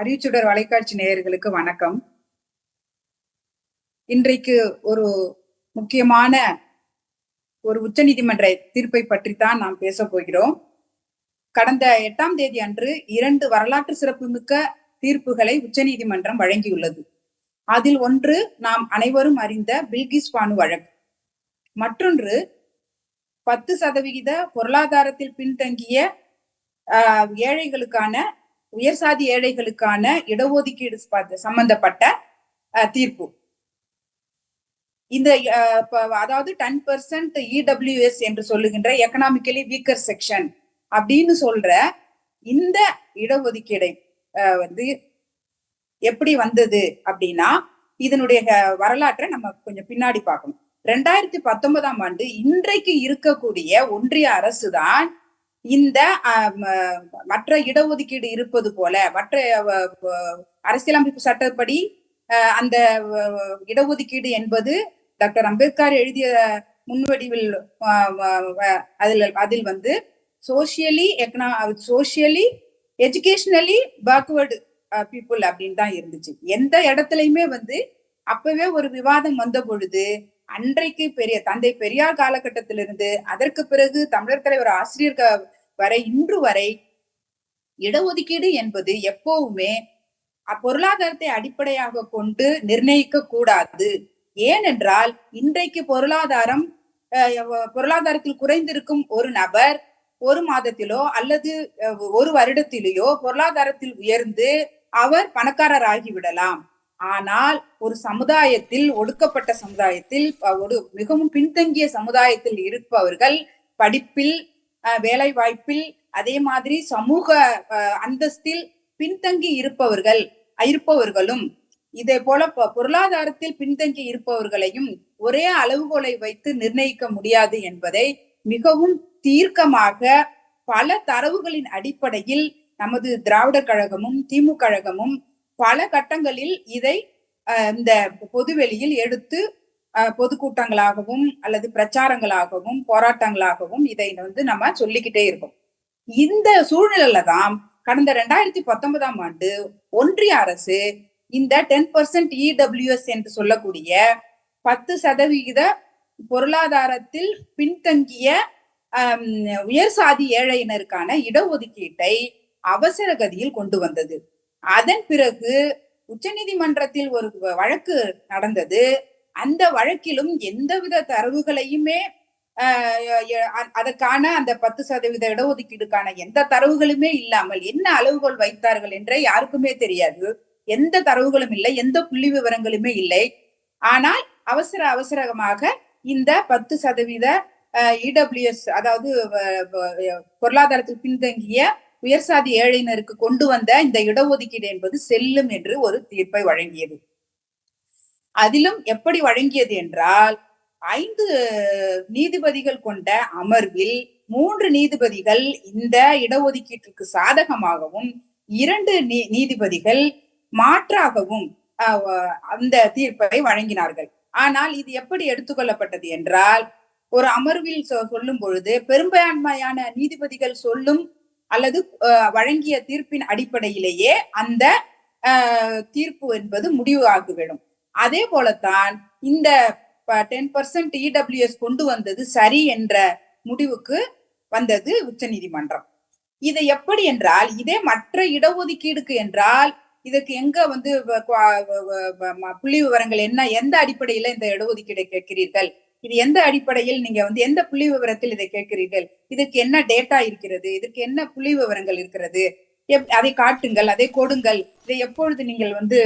அறிவுச்சுடர் வலைக்காட்சி நேயர்களுக்கு வணக்கம். இன்றைக்கு ஒரு முக்கியமான ஒரு உச்சநீதிமன்ற தீர்ப்பை பற்றித்தான் நாம் பேச போகிறோம். கடந்த எட்டாம் தேதி அன்று இரண்டு வரலாற்று சிறப்புமிக்க தீர்ப்புகளை உச்சநீதிமன்றம் வழங்கியுள்ளது. அதில் ஒன்று நாம் அனைவரும் அறிந்த பில்கிஸ் பானு வழக்கு. மற்றொன்று பத்து சதவிகித பொருளாதாரத்தில் பின்தங்கிய ஏழைகளுக்கான உயர்சாதி ஏழைகளுக்கான இடஒதுக்கீடு சம்பந்தப்பட்ட தீர்ப்பு. இந்த அதாவது டென் பர்சன்ட் இடபிள்யூஎஸ் என்று சொல்லுகின்ற எக்கனாமிக்கலி வீக்கர் செக்ஷன் அப்படின்னு சொல்ற இந்த இடஒதுக்கீடை வந்து எப்படி வந்தது அப்படின்னா இதனுடைய வரலாற்றை நம்ம கொஞ்சம் பின்னாடி பார்க்கணும். ரெண்டாயிரத்தி பத்தொன்பதாம் ஆண்டு இன்றைக்கு இருக்கக்கூடிய ஒன்றிய அரசு தான் இந்த மற்ற இடஒதுக்கீடு இருப்பது போல மற்ற அரசியலமைப்பு சட்டப்படி அந்த இடஒதுக்கீடு என்பது டாக்டர் அம்பேத்கர் எழுதிய முன்வடிவில் அதில் அதில் வந்து சோசியலி எக்கனா சோசியலி எஜுகேஷனலி பேக்வேர்டு பீப்புள் அப்படின்னு தான் இருந்துச்சு. எந்த இடத்துலையுமே வந்து அப்பவே ஒரு விவாதம் வந்த பொழுது அன்றைக்கு பெரிய தந்தை பெரியார் காலகட்டத்திலிருந்து அதற்கு பிறகு தமிழர் தலைவர் ஆசிரியர் வரை இன்று வரை இடஒதுக்கீடு என்பது எப்பவுமே பொருளாதாரத்தை அடிப்படையாக கொண்டு நிர்ணயிக்க கூடாது. ஏனென்றால் இன்றைக்கு பொருளாதாரம் பொருளாதாரத்தில் குறைந்திருக்கும் ஒரு நபர் ஒரு மாதத்திலோ அல்லது ஒரு வருடத்திலேயோ பொருளாதாரத்தில் உயர்ந்து அவர் பணக்காரர் ஆகிவிடலாம் ஆனால் ஒரு சமுதாயத்தில் ஒடுக்கப்பட்ட சமுதாயத்தில் ஒரு மிகவும் பின்தங்கிய சமுதாயத்தில் இருப்பவர்கள் படிப்பில் வேலை வாய்ப்பில் அதே மாதிரி சமூக அந்தஸ்தில் பின்தங்கி இருப்பவர்கள் இருப்பவர்களும் இதே போல பொருளாதாரத்தில் பின்தங்கி இருப்பவர்களையும் ஒரே அளவுகோலை வைத்து நிர்ணயிக்க முடியாது என்பதை மிகவும் தீர்க்கமாக பல தரவுகளின் அடிப்படையில் நமது திராவிட கழகமும் திமுக கழகமும் பல கட்டங்களில் இதை இந்த பொதுவெளியில் எடுத்து பொதுக்கூட்டங்களாகவும் அல்லது பிரச்சாரங்களாகவும் போராட்டங்களாகவும் இதை வந்து நம்ம சொல்லிக்கிட்டே இருக்கோம். இந்த சூழ்நிலையில தான் கடந்த ரெண்டாயிரத்தி பத்தொன்பதாம் ஆண்டு ஒன்றிய அரசு இந்த டென் பர்சன்ட் இடபிள்யூஎஸ் என்று சொல்லக்கூடிய பத்து சதவிகித பொருளாதாரத்தில் பின்தங்கிய உயர் சாதி ஏழையினருக்கான இடஒதுக்கீட்டை அவசர கதியில் கொண்டு வந்தது. அதன் பிறகு உச்சநீதிமன்றத்தில் ஒரு வழக்கு நடந்தது. அந்த வழக்கிலும் எந்தவித தரவுகளையுமே அதற்கான அந்த பத்து சதவீத இடஒதுக்கீடுக்கான எந்த தரவுகளுமே இல்லாமல் என்ன அளவுகோல் வைத்தார்கள் என்றே யாருக்குமே தெரியாது. எந்த தரவுகளும் இல்லை எந்த புள்ளி விவரங்களுமே இல்லை. ஆனால் அவசர அவசரமாக இந்த பத்து சதவீத இடபிள்யூஎஸ் அதாவது பொருளாதாரத்தில் பின்தங்கிய உயர்சாதி ஏழையினருக்கு கொண்டு வந்த இந்த இடஒதுக்கீடு என்பது செல்லும் என்று ஒரு தீர்ப்பை வழங்கியது. அதிலும் எப்படி வழங்கியது என்றால் ஐந்து நீதிபதிகள் கொண்ட அமர்வில் மூன்று நீதிபதிகள் இந்த இடஒதுக்கீட்டிற்கு சாதகமாகவும் இரண்டு நீதிபதிகள் மாற்றாகவும் அந்த தீர்ப்பை வழங்கினார்கள். ஆனால் இது எப்படி எடுத்துக்கொள்ளப்பட்டது என்றால் ஒரு அமர்வில் சொல்லும் பொழுது பெரும்பான்மையான நீதிபதிகள் சொல்லும் அல்லது வழங்கிய தீர்ப்பின் அடிப்படையிலேயே அந்த தீர்ப்பு என்பது முடிவு ஆகிவிடும். அதே போலத்தான் இந்த டென் பர்சன்ட் இடபிள்யூஎஸ் கொண்டு வந்தது சரி என்ற முடிவுக்கு வந்தது உச்ச நீதிமன்றம். இதை எப்படி என்றால் இதே மற்ற இடஒதுக்கீடுக்கு என்றால் இதுக்கு எங்க வந்து புள்ளி விவரங்கள் என்ன எந்த அடிப்படையில இந்த இடஒதுக்கீடை கேட்கிறீர்கள்? இது எந்த அடிப்படையில் நீங்க வந்து எந்த புள்ளி விவரத்தில் இதை கேட்கிறீர்கள்? இதுக்கு என்ன டேட்டா இருக்கிறது? இதுக்கு என்ன புள்ளி விவரங்கள் இருக்கிறது? அதை காட்டுங்கள் அதை கொடுங்கள். இதை எப்பொழுது நீங்கள் வந்து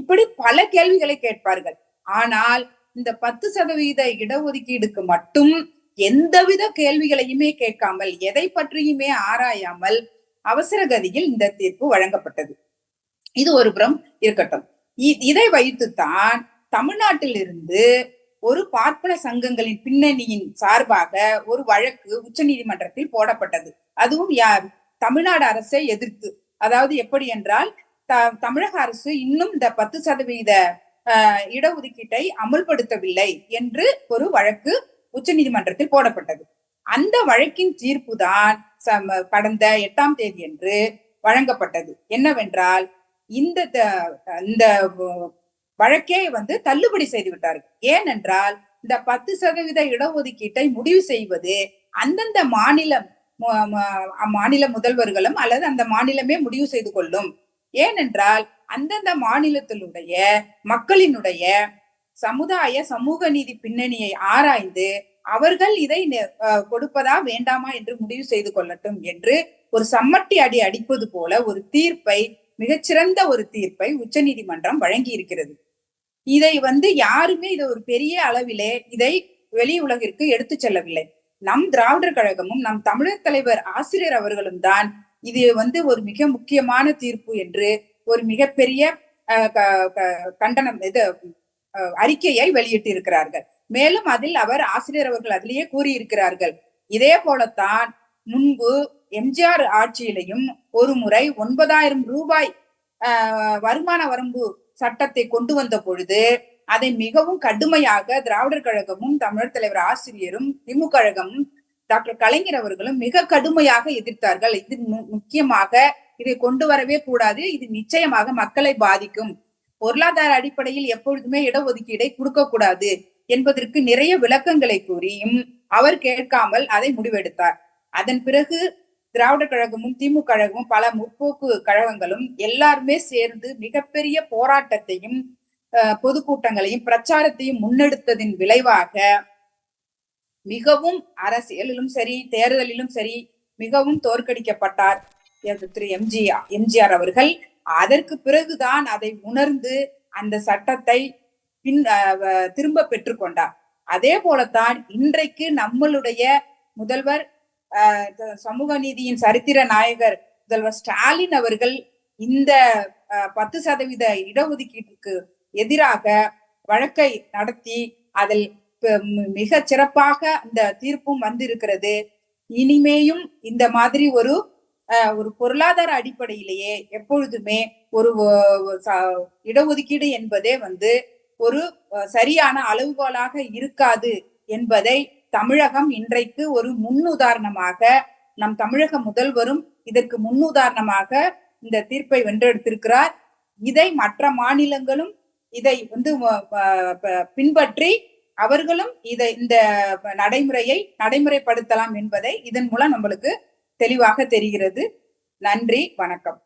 இப்படி பல கேள்விகளை கேட்பார்கள். ஆனால் இந்த பத்து சதவீத இடஒதுக்கீடுக்கு மட்டும் எந்தவித கேள்விகளையுமே கேட்காமல் எதை பற்றியுமே ஆராயாமல் அவசர கதியில் இந்த தீர்ப்பு வழங்கப்பட்டது. இது ஒரு புறம் இருக்கட்டும். இதை வைத்துத்தான் தமிழ்நாட்டிலிருந்து ஒரு பார்ப்பன சங்கங்களின் பின்னணியின் சார்பாக ஒரு வழக்கு உச்ச நீதிமன்றத்தில் போடப்பட்டது. அதுவும் யார் தமிழ்நாடு அரசை எதிர்த்து. அதாவது எப்படி என்றால் த தமிழக அரசு இன்னும் இந்த பத்து சதவீத இடஒதுக்கீட்டை அமுல்படுத்தவில்லை என்று ஒரு வழக்கு உச்ச நீதிமன்றத்தில் போடப்பட்டது. அந்த வழக்கின் தீர்ப்பு தான் கடந்த எட்டாம் தேதி என்று வழங்கப்பட்டது. என்னவென்றால் இந்த த- இந்த வழக்கே வந்து தள்ளுபடி செய்து விட்டார்கள். ஏனென்றால் இந்த பத்து சதவீத இடஒதுக்கீட்டை முடிவு செய்வது அந்தந்த மாநிலம் மாநில முதல்வர்களும் அல்லது அந்த மாநிலமே முடிவு செய்து கொள்ளும். ஏனென்றால் அந்தந்த மாநிலத்தினுடைய மக்களினுடைய சமுதாய சமூக நீதி பின்னணியை ஆராய்ந்து அவர்கள் இதை கொடுப்பதா வேண்டாமா என்று முடிவு செய்து கொள்ளட்டும் என்று ஒரு சம்மட்டி அடி அடிப்பது போல ஒரு தீர்ப்பை மிகச்சிறந்த ஒரு தீர்ப்பை உச்சநீதிமன்றம் வழங்கி இருக்கிறது இதை வந்து யாருமே இதை ஒரு பெரிய அளவிலே இதை வெளி உலகிற்கு எடுத்து செல்லவில்லை. நம் திராவிடர் கழகமும் நம் தமிழர் தலைவர் ஆசிரியர் அவர்களும் தான் இது வந்து ஒரு மிக முக்கியமான தீர்ப்பு என்று ஒரு மிகப்பெரிய அஹ், க- க- கண்டனம் இது அஹ், அறிக்கையை வெளியிட்டு இருக்கிறார்கள் மேலும் அதில் அவர் ஆசிரியர் அவர்கள் அதிலேயே கூறியிருக்கிறார்கள். இதே போலத்தான் முன்பு எம்ஜிஆர் ஆட்சியிலையும் ஒரு முறை ஒன்பதாயிரம் ரூபாய் ஆஹ், வருமான வரம்பு சட்டத்தை கொண்டு வந்த பொழுது அதை மிகவும் கடுமையாக திராவிடர் கழகமும் தமிழர் தலைவர் ஆசிரியரும் திமுக கழகமும் டாக்டர் கலைஞர் அவர்களும் மிக கடுமையாக எதிர்த்தார்கள். இது முக்கியமாக இதை கொண்டு வரவே கூடாது. இது நிச்சயமாக மக்களை பாதிக்கும். பொருளாதார அடிப்படையில் எப்பொழுதுமே இடஒதுக்கீடை கொடுக்க கூடாது என்பதற்கு நிறைய விளக்கங்களை கூறியும் அவர் கேட்காமல் அதை முடிவெடுத்தார். அதன் பிறகு திராவிடர் கழகமும் திமுக கழகமும் பல முற்போக்கு கழகங்களும் எல்லாருமே சேர்ந்து மிகப்பெரிய போராட்டத்தையும் பொதுக்கூட்டங்களையும் பிரச்சாரத்தையும் முன்னெடுத்ததின் விளைவாக மிகவும் அரசியலிலும் சரி தேர்தலிலும் சரி மிகவும் தோற்கடிக்கப்பட்டார் திரு எம்ஜிஆர் எம்ஜிஆர் அவர்கள். அதற்கு பிறகுதான் அதை உணர்ந்து அந்த சட்டத்தை பின் அஹ், திரும்ப பெற்றுக்கொண்டார் அதே போலத்தான் இன்றைக்கு நம்மளுடைய முதல்வர் சமூக நீதியின் சரித்திர நாயகர் முதல்வர் ஸ்டாலின் அவர்கள் இந்த அஹ், பத்து சதவீத இடஒதுக்கீட்டுக்கு எதிராக வழக்கை நடத்தி அதில் மிக சிறப்பாக அந்த தீர்ப்பும் வந்திருக்கிறது. இனிமேயும் இந்த மாதிரி ஒரு அஹ், ஒரு பொருளாதார அடிப்படையிலேயே எப்பொழுதுமே ஒரு இடஒதுக்கீடு என்பதே வந்து ஒரு சரியான அளவுகோலாக இருக்காது என்பதை தமிழகம் இன்றைக்கு ஒரு முன்னுதாரணமாக நம் தமிழக முதல்வரும் இதற்கு முன்னுதாரணமாக இந்த தீர்ப்பை வென்றெடுத்திருக்கிறார். இதை மற்ற மாநிலங்களும் இதை வந்து பின்பற்றி அவர்களும் இதை இந்த நடைமுறையை நடைமுறைப்படுத்தலாம் என்பதை இதன் மூலம் நம்மளுக்கு தெளிவாக தெரிகிறது. நன்றி வணக்கம்.